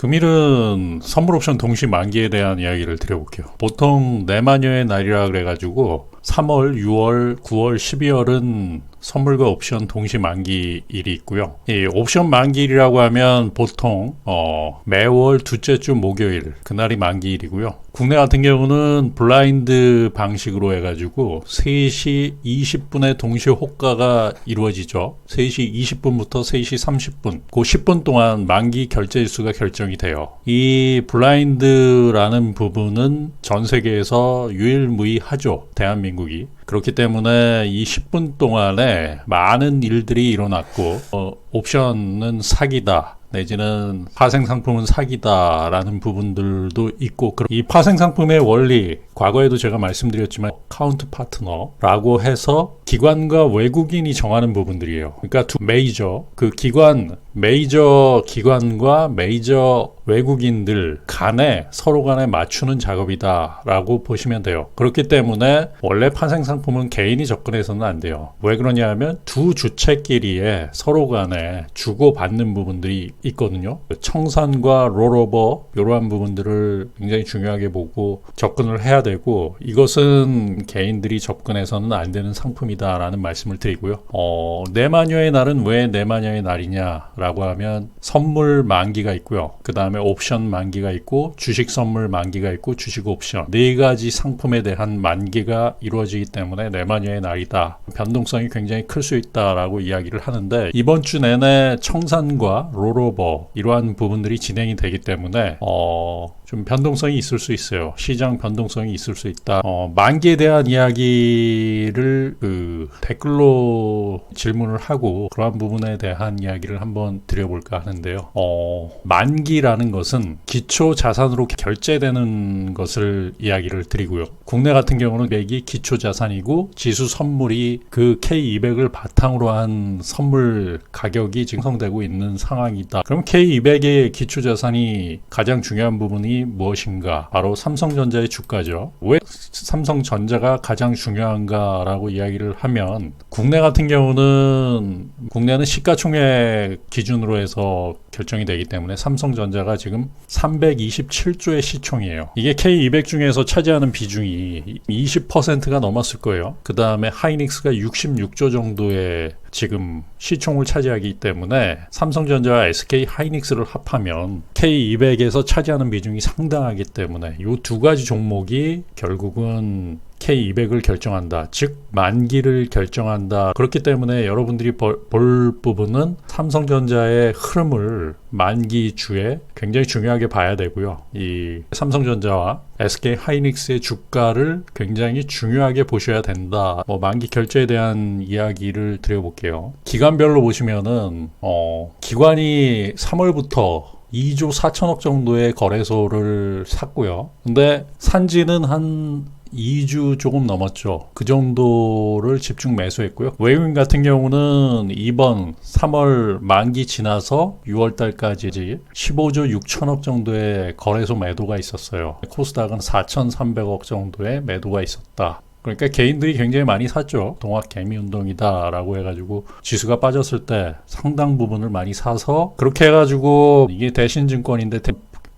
금일은 선물 옵션 동시 만기에 대한 이야기를 드려볼게요. 보통 내마녀의 날이라 그래가지고 3월, 6월, 9월, 12월은 선물과 옵션 동시 만기일이 있고요. 이 옵션 만기일이라고 하면 보통 어, 매월 둘째 주 목요일 그날이 만기일이고요. 국내 같은 경우는 블라인드 방식으로 해가지고 3시 20분에 동시 호가가 이루어지죠. 3시 20분부터 3시 30분, 그 10분 동안 만기 결제 일수가 결정이 돼요. 이 블라인드라는 부분은 전 세계에서 유일무이하죠. 대한민국이. 그렇기 때문에 이 10분 동안에 많은 일들이 일어났고 어, 옵션은 사기다. 내지는 파생 상품은 사기다라는 부분들도 있고 이 파생 상품의 원리 과거에도 제가 말씀드렸지만 카운트 파트너라고 해서 기관과 외국인이 정하는 부분들이에요. 그러니까 두 메이저 그 기관 메이저 기관과 메이저 외국인들 간에 서로 간에 맞추는 작업이다라고 보시면 돼요. 그렇기 때문에 원래 파생 상품은 개인이 접근해서는 안 돼요. 왜 그러냐 하면 두 주체끼리에 서로 간에 주고받는 부분들이 있거든요. 청산과 롤오버 이러한 부분들을 굉장히 중요하게 보고 접근을 해야 되고 이것은 개인들이 접근해서는 안 되는 상품이다라는 말씀을 드리고요. 어, 내 마녀의 날은 왜 내 마녀의 날이냐 라고 하면 선물 만기가 있고요. 그 다음에 옵션 만기가 있고 주식 선물 만기가 있고 주식 옵션 네 가지 상품에 대한 만기가 이루어지기 때문에 내마녀의 날이다. 변동성이 굉장히 클 수 있다라고 이야기를 하는데 이번 주 내내 청산과 롤오버 이러한 부분들이 진행이 되기 때문에 어, 좀 변동성이 있을 수 있어요. 시장 변동성이 있을 수 있다. 어, 만기에 대한 이야기를 그 댓글로 질문을 하고 그러한 부분에 대한 이야기를 한번 드려볼까 하는데요. 어, 만기라는 것은 기초 자산으로 결제되는 것을 이야기를 드리고요. 국내 같은 경우는 맥이 기초 자산이고 지수 선물이 그 K200을 바탕으로 한 선물 가격이 증성되고 있는 상황이다. 그럼 K200의 기초 자산이 가장 중요한 부분이 무엇인가? 바로 삼성전자의 주가죠. 왜 삼성전자가 가장 중요한가라고 이야기를 하면 국내 같은 경우는 국내는 시가총액 기 준으로 해서 결정이 되기 때문에 삼성전자가 지금 327조의 시총이에요. 이게 K200 중에서 차지하는 비중이 20%가 넘었을 거예요. 그 다음에 하이닉스가 66조 정도의 지금 시총을 차지하기 때문에 삼성전자와 SK 하이닉스를 합하면 K200에서 차지하는 비중이 상당하기 때문에 이 두 가지 종목이 결국은 K200을 결정한다. 즉, 만기를 결정한다. 그렇기 때문에 여러분들이 볼, 볼 부분은 삼성전자의 흐름을 만기 주에 굉장히 중요하게 봐야 되고요. 이 삼성전자와 SK 하이닉스의 주가를 굉장히 중요하게 보셔야 된다. 뭐 만기 결제에 대한 이야기를 드려볼게요. 기관별로 보시면은, 어, 기관이 3월부터 2조 4천억 정도의 거래소를 샀고요. 근데 산지는 한 2주 조금 넘었죠. 그 정도를 집중 매수했고요. 외국인 같은 경우는 이번 3월 만기 지나서 6월 달까지 15조 6천억 정도의 거래소 매도가 있었어요. 코스닥은 4,300억 정도의 매도가 있었다. 그러니까 개인들이 굉장히 많이 샀죠. 동학 개미 운동이다라고 해가지고 지수가 빠졌을 때 상당 부분을 많이 사서 그렇게 해가지고 이게 대신 증권인데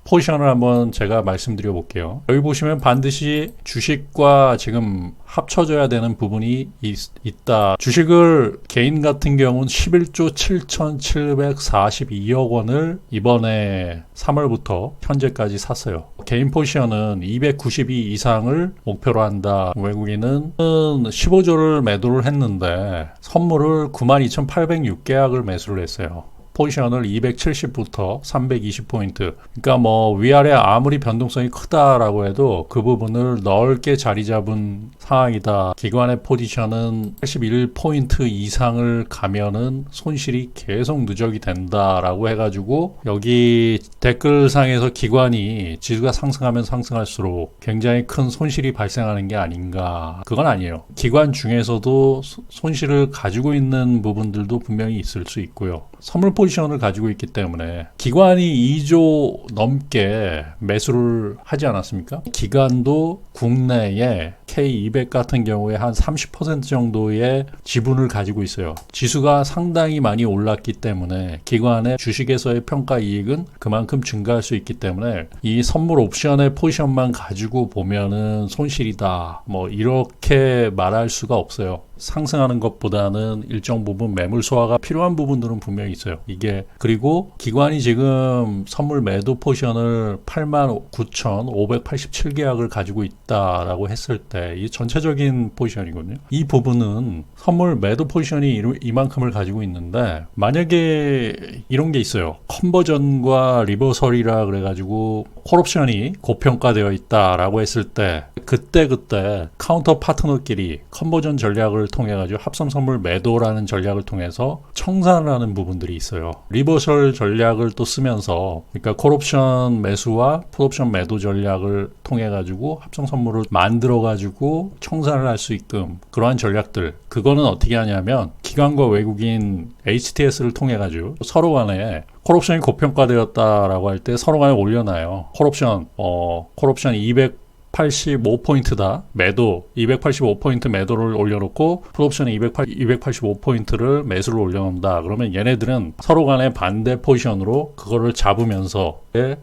포지션을 한번 제가 말씀드려 볼게요. 여기 보시면 반드시 주식과 지금 합쳐져야 되는 부분이 있, 다 주식을 개인 같은 경우는 11조 7,742억 원을 이번에 3월부터 현재까지 샀어요. 개인 포지션은 292 이상을 목표로 한다. 외국인은 15조를 매도를 했는데 선물을 92,806계약을 매수를 했어요. 포지션을 270부터 320포인트. 그러니까 뭐 위아래 아무리 변동성이 크다라고 해도 그 부분을 넓게 자리 잡은 상황이다. 기관의 포지션은 81포인트 이상을 가면은 손실이 계속 누적이 된다라고 해가지고 여기 댓글상에서 기관이 지수가 상승하면 상승할수록 굉장히 큰 손실이 발생하는 게 아닌가. 그건 아니에요. 기관 중에서도 손실을 가지고 있는 부분들도 분명히 있을 수 있고요. 선물 포 지션을 가지고 있기 때문에 기관이 2조 넘게 매수를 하지 않았습니까? 기관도 국내에 K200 같은 경우에 한 30% 정도의 지분을 가지고 있어요. 지수가 상당히 많이 올랐기 때문에 기관의 주식에서의 평가 이익은 그만큼 증가할 수 있기 때문에 이 선물 옵션의 포지션만 가지고 보면은 손실이다. 뭐 이렇게 말할 수가 없어요. 상승하는 것보다는 일정 부분 매물 소화가 필요한 부분들은 분명히 있어요. 이게 그리고 기관이 지금 선물 매도 포지션을 89,587계약을 가지고 있다라고 했을 때 이 전체적인 포지션이거든요. 이 부분은 선물 매도 포지션이 이루- 이만큼을 가지고 있는데 만약에 이런 게 있어요. 컨버전과 리버설이라 그래가지고 콜옵션이 고평가되어 있다라고 했을 때 그때 그때 카운터 파트너끼리 컨버전 전략을 통해 가지고 합성 선물 매도라는 전략을 통해서 청산을 하는 부분들이 있어요. 리버설 전략을 또 쓰면서 그러니까 콜옵션 매수와 풋옵션 매도 전략을 통해 가지고 합성 선물을 만들어 가지고 청산을 할 수 있게끔 그러한 전략들 그거는 어떻게 하냐면 기관과 외국인 HTS를 통해 가지고 서로 간에 콜옵션이 고평가되었다라고 할 때 서로 간에 올려놔요. 콜옵션 어 콜옵션 200 85포인트다. 매도 285포인트 매도를 올려놓고 208, 285포인트를 매수를 올려놓는다. 그러면 얘네들은 서로 간의 반대 포지션으로 그거를 잡으면서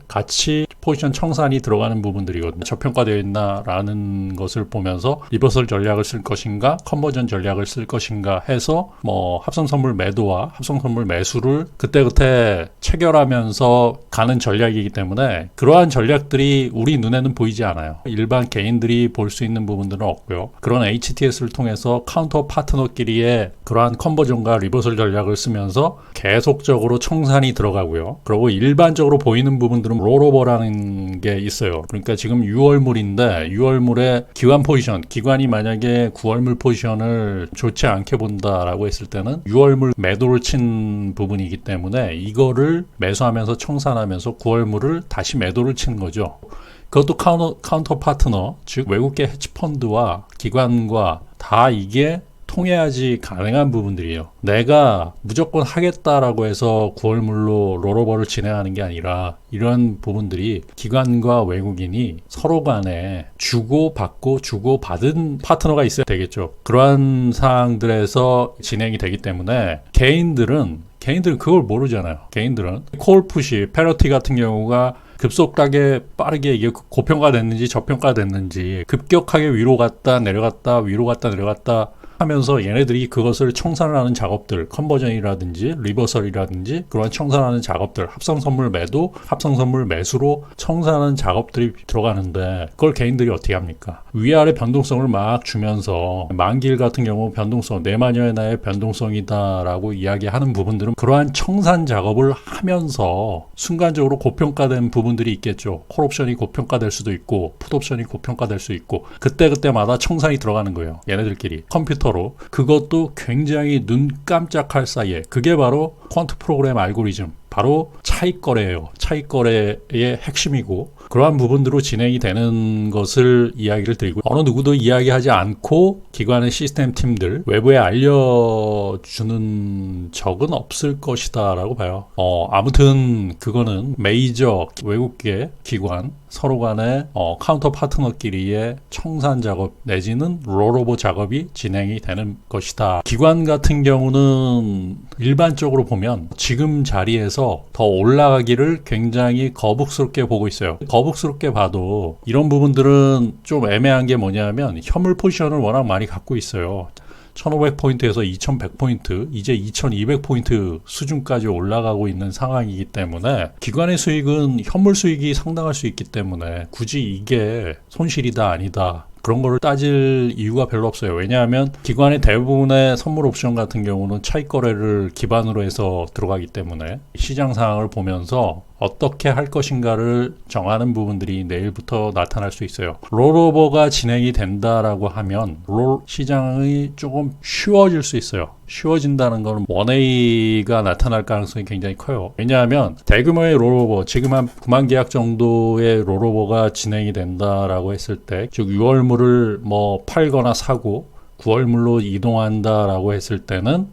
같이 포지션 청산이 들어가는 부분들이거든요. 저평가되어 있나라는 것을 보면서 리버설 전략을 쓸 것인가, 컨버전 전략을 쓸 것인가 해서 뭐 합성 선물 매도와 합성 선물 매수를 그때그때 체결하면서 가는 전략이기 때문에 그러한 전략들이 우리 눈에는 보이지 않아요. 일반 개인들이 볼 수 있는 부분들은 없고요. 그런 HTS를 통해서 카운터 파트너끼리의 그러한 컨버전과 리버설 전략을 쓰면서 계속적으로 청산이 들어가고요. 그리고 일반적으로 보이는 부분들은 롤오버라는 게 있어요. 그러니까 지금 6월물인데 6월물에 기관 포지션, 기관이 만약에 9월물 포지션을 좋지 않게 본다라고 했을 때는 6월물 매도를 친 부분이기 때문에 이거를 매수하면서 청산하면서 9월물을 다시 매도를 치는 거죠. 그것도 카운터, 카운터 파트너, 즉 외국계 헤지펀드와 기관과 다 이게 통해야지 가능한 부분들이에요. 내가 무조건 하겠다라고 해서 9월물로 롤오버를 진행하는 게 아니라 이런 부분들이 기관과 외국인이 서로 간에 주고 받고 주고 받은 파트너가 있어야 되겠죠. 그러한 사항들에서 진행이 되기 때문에 개인들은 개인들은 그걸 모르잖아요. 개인들은 콜푸시, 페러티 같은 경우가 급속하게 빠르게 이게 고평가됐는지 저평가됐는지 급격하게 위로 갔다 내려갔다 위로 갔다 내려갔다 하면서 얘네들이 그것을 청산하는 작업들, 컨버전이라든지 리버설이라든지 그런 청산하는 작업들, 합성 선물 매도, 합성 선물 매수로 청산하는 작업들이 들어가는데 그걸 개인들이 어떻게 합니까? 위아래 변동성을 막 주면서 만길 같은 경우 변동성, 내 마녀의 나의 변동성이다라고 이야기하는 부분들은 그러한 청산 작업을 하면서 순간적으로 고평가된 부분들이 있겠죠. 콜옵션이 고평가될 수도 있고 풋옵션이 고평가될 수 있고 그때그때마다 청산이 들어가는 거예요. 얘네들끼리 컴퓨터 컴퓨터로 그것도 굉장히 눈 깜짝할 사이에 그게 바로 퀀트 프로그램 알고리즘 바로 차익 거래예요. 차익 거래의 핵심이고 그러한 부분으로 진행이 되는 것을 이야기를 드리고 어느 누구도 이야기하지 않고 기관의 시스템 팀들 외부에 알려주는 적은 없을 것이다라고 봐요. 어, 아무튼 그거는 메이저 외국계 기관 서로 간의 어, 카운터 파트너끼리의 청산 작업 내지는 롤오버 작업이 진행이 되는 것이다. 기관 같은 경우는 일반적으로 보면 지금 자리에서 더 올라가기를 굉장히 거북스럽게 보고 있어요. 거북스럽게 봐도 이런 부분들은 좀 애매한 게 뭐냐면 현물 포지션을 워낙 많이 갖고 있어요. 1500포인트에서 2100포인트, 이제 2200포인트 수준까지 올라가고 있는 상황이기 때문에 기관의 수익은 현물 수익이 상당할 수 있기 때문에 굳이 이게 손실이다 아니다. 그런 거를 따질 이유가 별로 없어요. 왜냐하면 기관의 대부분의 선물 옵션 같은 경우는 차익 거래를 기반으로 해서 들어가기 때문에 시장 상황을 보면서 어떻게 할 것인가를 정하는 부분들이 내일부터 나타날 수 있어요. 롤오버가 진행이 된다라고 하면 롤 시장이 조금 쉬워질 수 있어요. 쉬워진다는 것은 원웨이가 나타날 가능성이 굉장히 커요. 왜냐하면 대규모의 롤오버, 지금 한 9만 계약 정도의 롤오버가 진행이 된다라고 했을 때, 즉 6월물을 뭐 팔거나 사고 9월물로 이동한다라고 했을 때는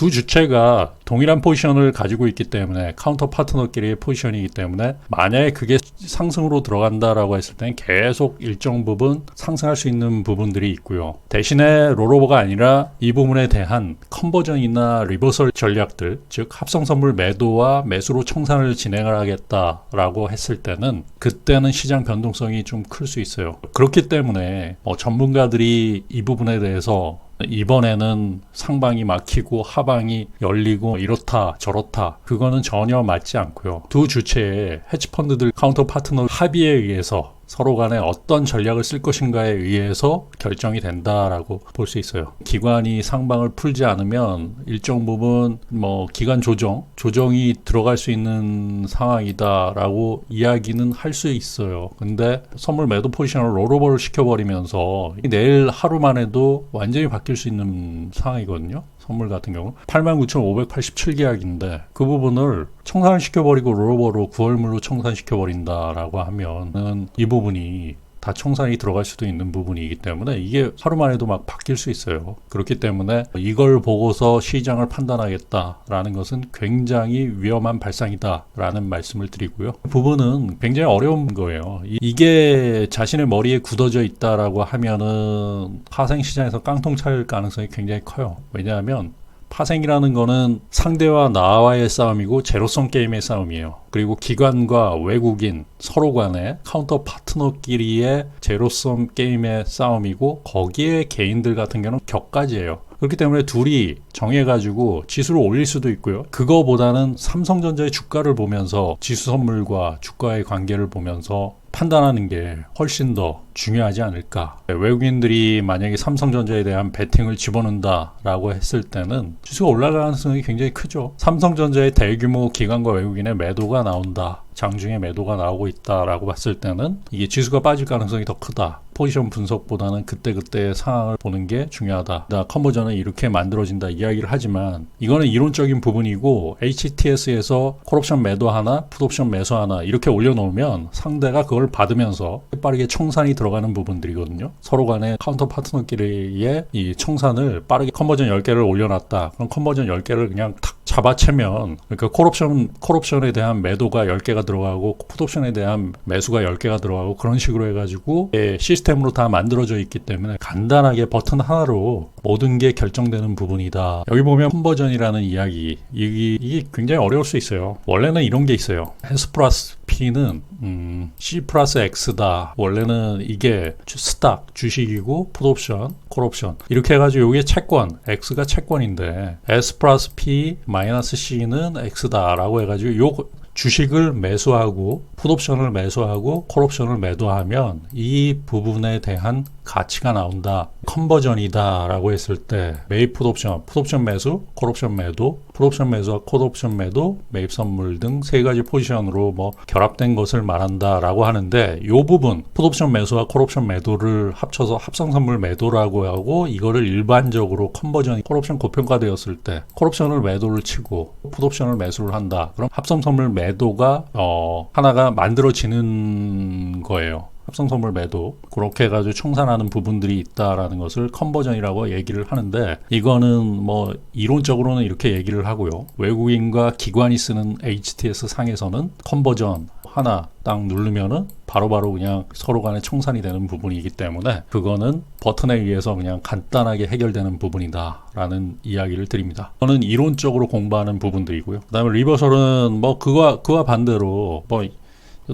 두 주체가 동일한 포지션을 가지고 있기 때문에 카운터 파트너끼리의 포지션이기 때문에 만약에 그게 상승으로 들어간다라고 했을 땐 계속 일정 부분 상승할 수 있는 부분들이 있고요. 대신에 롤오버가 아니라 이 부분에 대한 컨버전이나 리버설 전략들, 즉 합성 선물 매도와 매수로 청산을 진행을 하겠다라고 했을 때는 그때는 시장 변동성이 좀 클 수 있어요. 그렇기 때문에 뭐 전문가들이 이 부분에 대해서 이번에는 상방이 막히고 하방이 열리고 이렇다 저렇다 그거는 전혀 맞지 않고요. 두 주체의 헤지펀드들 카운터 파트너 합의에 의해서 서로 간에 어떤 전략을 쓸 것인가에 의해서 결정이 된다라고 볼 수 있어요. 기관이 상방을 풀지 않으면 일정 부분 뭐 기간 조정, 조정이 들어갈 수 있는 상황이다라고 이야기는 할 수 있어요. 근데 선물 매도 포지션을 롤오버를 시켜버리면서 내일 하루만 해도 완전히 바뀔 수 있는 상황이거든요. 선물 같은 경우. 89,587 계약인데 그 부분을 청산을 시켜버리고 롤오버로 9월물로 청산시켜버린다라고 하면은 이 부분이 다 청산이 들어갈 수도 있는 부분이기 때문에 이게 하루만 해도 막 바뀔 수 있어요. 그렇기 때문에 이걸 보고서 시장을 판단하겠다라는 것은 굉장히 위험한 발상이다라는 말씀을 드리고요. 그 부분은 굉장히 어려운 거예요. 이- 이게 자신의 머리에 굳어져 있다라고 하면은 파생 시장에서 깡통 찰 가능성이 굉장히 커요. 왜냐하면 파생이라는 거는 상대와 나와의 싸움이고 제로성 게임의 싸움이에요. 그리고 기관과 외국인 서로 간의 카운터 파트너끼리의 제로성 게임의 싸움이고 거기에 개인들 같은 경우는 격가지예요. 그렇기 때문에 둘이 정해가지고 지수를 올릴 수도 있고요. 그거보다는 삼성전자의 주가를 보면서 지수 선물과 주가의 관계를 보면서 판단하는 게 훨씬 더 중요하지 않을까. 외국인들이 만약에 삼성전자에 대한 베팅을 집어넣는다라고 했을 때는 지수가 올라갈 가능성이 굉장히 크죠. 삼성전자의 대규모 기관과 외국인의 매도가 나온다. 장중에 매도가 나오고 있다라고 봤을 때는 이게 지수가 빠질 가능성이 더 크다. 포지션 분석보다는 그때그때의 상황을 보는 게 중요하다. 나 컨버전은 이렇게 만들어진다 이야기를 하지만 이거는 이론적인 부분이고 HTS에서 콜옵션 매도 하나, 풋옵션 매수 하나 이렇게 올려놓으면 상대가 그걸 받으면서 빠르게 청산이 들어가는 부분들이거든요. 서로 간에 카운터 파트너끼리의 이 청산을 빠르게 컨버전 10개를 올려놨다. 그럼 컨버전 10개를 그냥 탁 잡아채면 그러니까 콜옵션 콜옵션에 대한 매도가 10개가 들어가고 풋옵션에 대한 매수가 10개가 들어가고 그런 식으로 해가지고 예, 시스템으로 다 만들어져 있기 때문에 간단하게 버튼 하나로 모든 게 결정되는 부분이다. 여기 보면 컨버전이라는 이야기 이게, 굉장히 어려울 수 있어요. 원래는 이런 게 있어요. S 플러스 P는 음, C 플러스 X다. 원래는 이게 주- 스탁 주식이고 풋옵션, 콜옵션 이렇게 해가지고 이게 채권 X가 채권인데 S 플러스 P 마이너스 C는 X다라고 해가지고 요 주식을 매수하고 풋옵션을 매수하고 콜옵션을 매도하면 이 부분에 대한 가치가 나온다. 컨버전이다 라고 했을 때 매입 풋옵션, 풋옵션 매수, 콜옵션 매도, 풋옵션 매수와 콜옵션 매도, 매입 선물 등 세 가지 포지션으로 뭐 결합된 것을 말한다 라고 하는데 이 부분 풋옵션 매수와 콜옵션 매도를 합쳐서 합성 선물 매도라고 하고 이거를 일반적으로 컨버전이 콜옵션 고평가되었을 때 콜옵션을 매도를 치고 풋옵션을 매수를 한다. 그럼 합성 선물 매도가 어 하나가 만들어지는 거예요. 합성 선물 매도 그렇게 해가지고 청산하는 부분들이 있다라는 것을 컨버전이라고 얘기를 하는데 이거는 뭐 이론적으로는 이렇게 얘기를 하고요 외국인과 기관이 쓰는 HTS 상에서는 컨버전 하나 딱 누르면은 바로바로 그냥 서로 간에 청산이 되는 부분이기 때문에 그거는 버튼에 의해서 그냥 간단하게 해결되는 부분이다라는 이야기를 드립니다. 저는 이론적으로 공부하는 부분들이고요. 그다음에 리버설은 뭐 그와 그와 반대로 뭐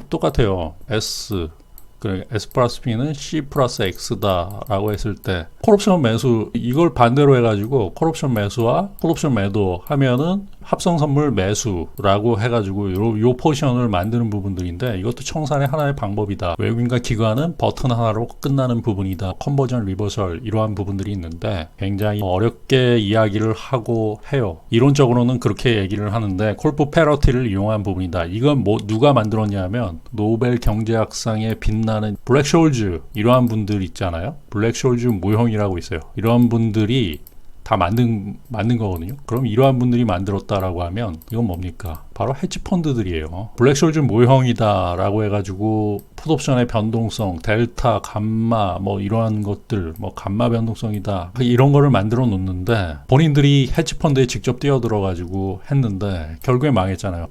똑같아요. S 그 S 플러스 P는 C 플러스 X다 라고 했을 때 콜옵션 매수 이걸 반대로 해가지고 콜옵션 매수와 콜옵션 매도 하면은 합성 선물 매수라고 해가지고 요, 요 포지션을 만드는 부분들인데 이것도 청산의 하나의 방법이다. 외국인과 기관은 버튼 하나로 끝나는 부분이다. 컨버전 리버설 이러한 부분들이 있는데 굉장히 어렵게 이야기를 하고 해요. 이론적으로는 그렇게 얘기를 하는데 콜프 패러티를 이용한 부분이다. 이건 뭐 누가 만들었냐면 노벨 경제학상에 빛나는 블랙 숄즈 이러한 분들 있잖아요. 블랙 숄즈 모형이라고 있어요. 이러한 분들이 다 만든 만든 거거든요. 그럼 이러한 분들이 만들었다라고 하면 이건 뭡니까? 바로 헤지 펀드들이에요. 블랙쇼즈 모형이다라고 해가지고 풋옵션의 변동성, 델타, 감마 뭐 이러한 것들, 뭐 감마 변동성이다 이런 거를 만들어 놓는데 본인들이 헤지 펀드에 직접 뛰어들어가지고 했는데 결국에 망했잖아요.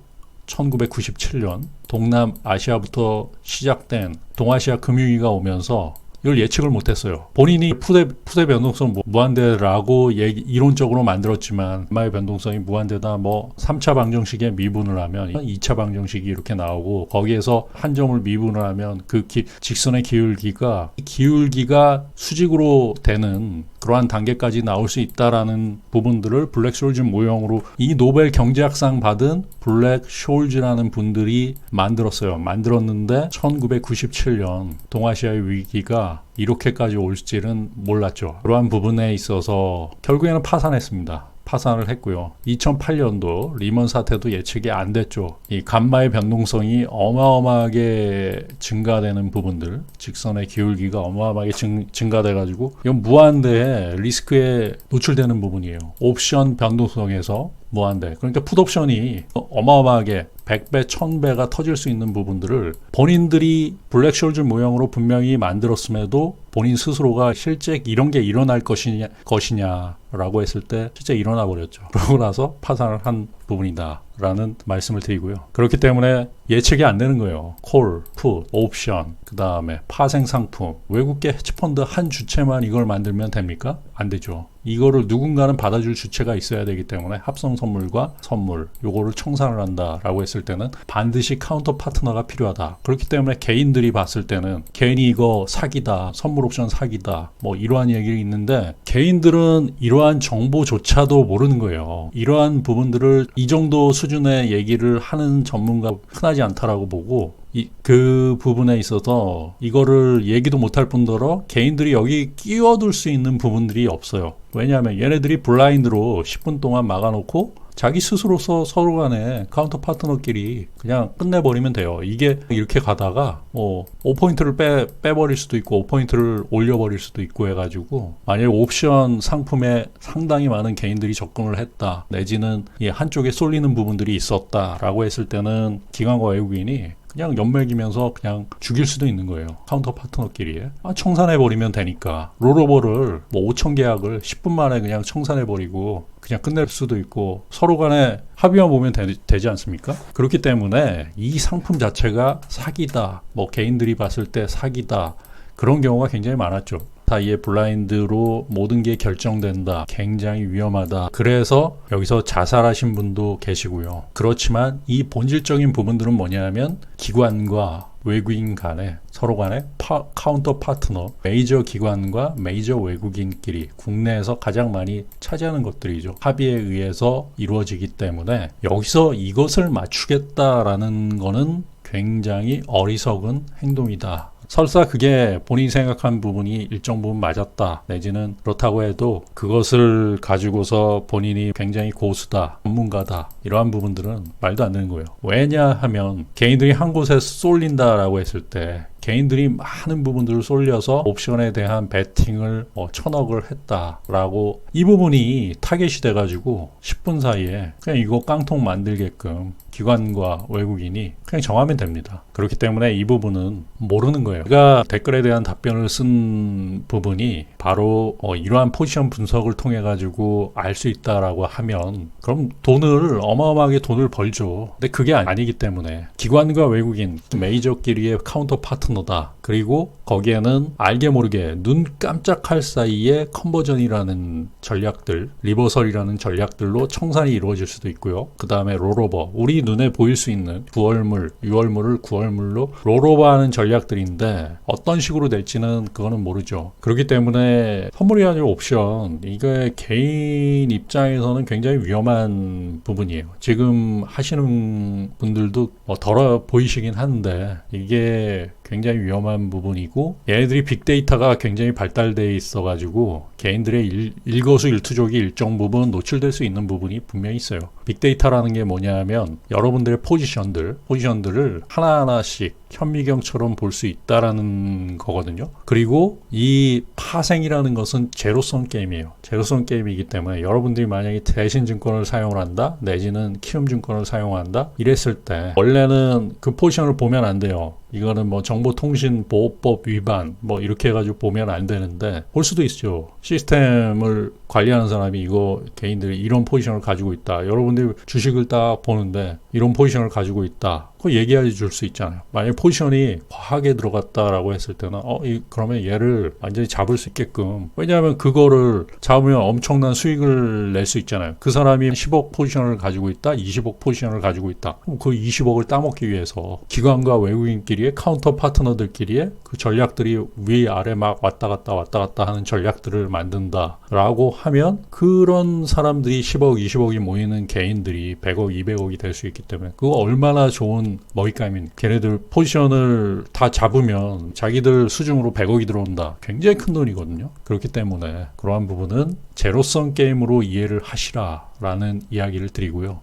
1997년 동남아시아부터 시작된 동아시아 금융위기가 오면서 이걸 예측을 못했어요. 본인이 푸대 푸대 변동성 무- 무한대라고 얘기, 이론적으로 만들었지만 마의 변동성이 무한대다. 뭐 3차 방정식에 미분을 하면 2차 방정식이 이렇게 나오고 거기에서 한 점을 미분을 하면 그 기- 직선의 기울기가 기울기가 수직으로 되는 그러한 단계까지 나올 수 있다라는 부분들을 블랙 숄즈 모형으로 이 노벨 경제학상 받은 블랙 숄즈라는 분들이 만들었어요. 만들었는데 1997년 동아시아의 위기가 이렇게까지 올 줄은 몰랐죠. 그러한 부분에 있어서 결국에는 파산했습니다. 파산을 했고요. 2008년도 리먼 사태도 예측이 안 됐죠. 이 감마의 변동성이 어마어마하게 증가되는 부분들, 직선의 기울기가 어마어마하게 증, 증가돼가지고 이건 무한대의 리스크에 노출되는 부분이에요. 옵션 변동성에서 무한대. 그러니까 풋옵션이 어마어마하게 100배, 1000배가 터질 수 있는 부분들을 본인들이 블랙숄즈 모형으로 분명히 만들었음에도 본인 스스로가 실제 이런 게 일어날 것이냐, 것이냐 라고 했을 때 실제 일어나 버렸죠. 그러고 나서 파산을 한 부분이다 라는 말씀을 드리고요. 그렇기 때문에 예측이 안 되는 거예요. 콜, 풋, 옵션, 그 다음에 파생 상품, 외국계 헤지펀드 한 주체만 이걸 만들면 됩니까? 안 되죠. 이거를 누군가는 받아줄 주체가 있어야 되기 때문에 합성 선물과 선물 요거를 청산을 한다라고 했을 때는 반드시 카운터 파트너가 필요하다. 그렇기 때문에 개인들이 봤을 때는 괜히 이거 사기다, 선물 옵션 사기다, 뭐 이러한 얘기가 있는데 개인들은 이러한 정보조차도 모르는 거예요. 이러한 부분들을 이 정도 수준의 얘기를 하는 전문가 흔하지 않다라고 보고 이, 그 부분에 있어서 이거를 얘기도 못할 뿐더러 개인들이 여기 끼워둘 수 있는 부분들이 없어요. 왜냐하면 얘네들이 블라인드로 10분 동안 막아놓고 자기 스스로서 서로 간에 카운터 파트너끼리 그냥 끝내버리면 돼요. 이게 이렇게 가다가 뭐 5포인트를 빼, 빼버릴 수도 있고 5포인트를 올려버릴 수도 있고 해가지고 만약에 옵션 상품에 상당히 많은 개인들이 접근을 했다. 내지는 이 한쪽에 쏠리는 부분들이 있었다라고 했을 때는 기관과 외국인이 그냥 연맥이면서 그냥 죽일 수도 있는 거예요. 카운터 파트너끼리. 아, 청산해버리면 되니까. 롤오버를 뭐 5천 계약을 10분 만에 그냥 청산해버리고 그냥 끝낼 수도 있고 서로 간에 합의만 보면 되, 지 않습니까? 그렇기 때문에 이 상품 자체가 사기다. 뭐 개인들이 봤을 때 사기다. 그런 경우가 굉장히 많았죠. 사이에 블라인드로 모든 게 결정된다. 굉장히 위험하다. 그래서 여기서 자살하신 분도 계시고요. 그렇지만 이 본질적인 부분들은 뭐냐면 기관과 외국인 간에 서로 간에 파, 카운터 파트너 메이저 기관과 메이저 외국인끼리 국내에서 가장 많이 차지하는 것들이죠. 합의에 의해서 이루어지기 때문에 여기서 이것을 맞추겠다라는 거는 굉장히 어리석은 행동이다. 설사 그게 본인이 생각한 부분이 일정 부분 맞았다. 내지는 그렇다고 해도 그것을 가지고서 본인이 굉장히 고수다 전문가다 이러한 부분들은 말도 안 되는 거예요. 왜냐하면 개인들이 한 곳에 쏠린다라고 했을 때 개인들이 많은 부분들을 쏠려서 옵션에 대한 베팅을 뭐 천억을 했다라고 이 부분이 타겟이 돼가지고 10분 사이에 그냥 이거 깡통 만들게끔 기관과 외국인이 그냥 정하면 됩니다. 그렇기 때문에 이 부분은 모르는 거예요. 제가 댓글에 대한 답변을 쓴 부분이 바로 어, 이러한 포지션 분석을 통해 가지고 알 수 있다라고 하면 그럼 돈을 어마어마하게 돈을 벌죠. 근데 그게 아니기 때문에 기관과 외국인 메이저끼리의 카운터 파트너 다. 그리고 거기에는 알게 모르게 눈 깜짝할 사이에 컨버전이라는 전략들, 리버설이라는 전략들로 청산이 이루어질 수도 있고요. 그 다음에 롤오버, 우리 눈에 보일 수 있는 9월물, 6월물을 9월물로 롤오버하는 전략들인데 어떤 식으로 될지는 그거는 모르죠. 그렇기 때문에 선물이 아니라 옵션, 이게 개인 입장에서는 굉장히 위험한 부분이에요. 지금 하시는 분들도 뭐 덜어 보이시긴 하는데 이게 굉장히 위험한 중요한 부분이고 얘네들이 빅데이터가 굉장히 발달돼 있어가지고 개인들의 일, 일거수일투족이 일정 부분 노출될 수 있는 부분이 분명히 있어요. 빅데이터라는 게 뭐냐면 여러분들의 포지션들, 포지션들을 하나하나씩 현미경처럼 볼 수 있다라는 거거든요. 그리고 이 파생이라는 것은 제로섬 게임이에요. 제로섬 게임이기 때문에 여러분들이 만약에 대신 증권을 사용을 한다, 내지는 키움 증권을 사용한다, 이랬을 때 원래는 그 포지션을 보면 안 돼요. 이거는 뭐 정보통신보호법 위반 뭐 이렇게 해가지고 보면 안 되는데 볼 수도 있죠. 시스템을 관리하는 사람이 이거 개인들이 이런 포지션을 가지고 있다. 여러분들이 주식을 딱 보는데 이런 포지션을 가지고 있다. 그거 얘기해 줄 수 있잖아요. 만약 포지션이 과하게 들어갔다라고 했을 때는 어, 이, 그러면 얘를 완전히 잡을 수 있게끔 왜냐하면 그거를 잡으면 엄청난 수익을 낼 수 있잖아요. 그 사람이 10억 포지션을 가지고 있다, 20억 포지션을 가지고 있다. 그럼 그 20억을 따먹기 위해서 기관과 외국인끼리의 카운터 파트너들끼리의 그 전략들이 위 아래 막 왔다 갔다 왔다 갔다 하는 전략들을 만든다라고 하면 그런 사람들이 10억, 20억이 모이는 개인들이 100억, 200억이 될 수 있기 때문에 그거 얼마나 좋은 먹잇감인 걔네들 포지션을 다 잡으면 자기들 수중으로 100억이 들어온다. 굉장히 큰 돈이거든요. 그렇기 때문에 그러한 부분은 제로섬 게임으로 이해를 하시라 라는 이야기를 드리고요.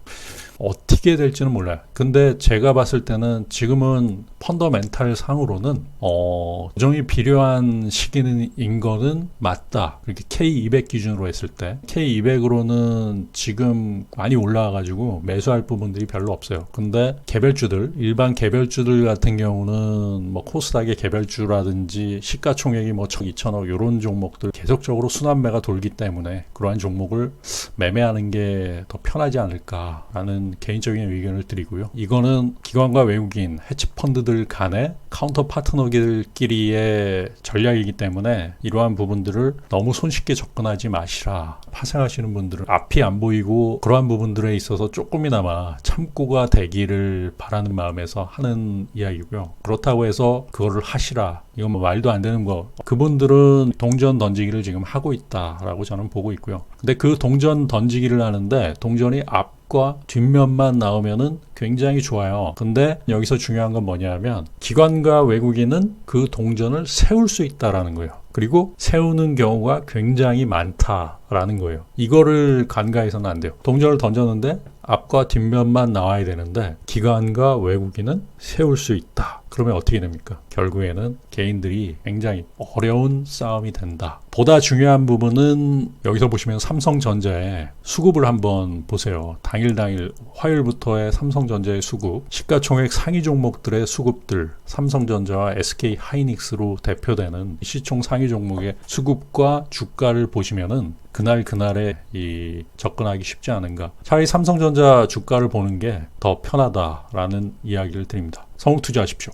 어떻게 될지는 몰라요. 근데 제가 봤을 때는 지금은 펀더멘탈 상으로는 어, 조정이 필요한 시기인 거는 맞다. 이렇게 K200 기준으로 했을 때 K200으로는 지금 많이 올라와 가지고 매수할 부분들이 별로 없어요. 근데 개별주들 일반 개별주들 같은 경우는 뭐 코스닥의 개별주라든지 시가총액이 뭐 1천, 2천억 이런 종목들 계속적으로 순환매가 돌기 때문에 그러한 종목을 매매하는 게더 편하지 않을까라는 개인적인 의견을 드리고요. 이거는 기관과 외국인, 해치펀드들 간의 카운터 파트너들끼리의 전략이기 때문에 이러한 부분들을 너무 손쉽게 접근하지 마시라. 파생하시는 분들은 앞이 안 보이고 그러한 부분들에 있어서 조금이나마 참고가 되기를 바라는 마음에서 하는 이야기고요. 그렇다고 해서 그거를 하시라. 이건 뭐 말도 안 되는 거. 그분들은 동전 던지기를 지금 하고 있다라고 저는 보고 있고요. 근데 그 동전 던지기를 하는데 동전이 앞과 뒷면만 나오면은 굉장히 좋아요. 근데 여기서 중요한 건 뭐냐면 기관과 외국인은 그 동전을 세울 수 있다라는 거예요. 그리고 세우는 경우가 굉장히 많다라는 거예요. 이거를 간과해서는 안 돼요. 동전을 던졌는데 앞과 뒷면만 나와야 되는데 기관과 외국인은 세울 수 있다. 그러면 어떻게 됩니까? 결국에는 개인들이 굉장히 어려운 싸움이 된다. 보다 중요한 부분은 여기서 보시면 삼성전자의 수급을 한번 보세요. 당일 당일 화요일부터의 삼성전자의 수급, 시가총액 상위 종목들의 수급들, 삼성전자와 SK 하이닉스로 대표되는 시총 상위 종목의 수급과 주가를 보시면은 그날 그날에 이 접근하기 쉽지 않은가. 차라리 삼성전자 주가를 보는 게 더 편하다라는 이야기를 드립니다. 성욱 투자하십시오.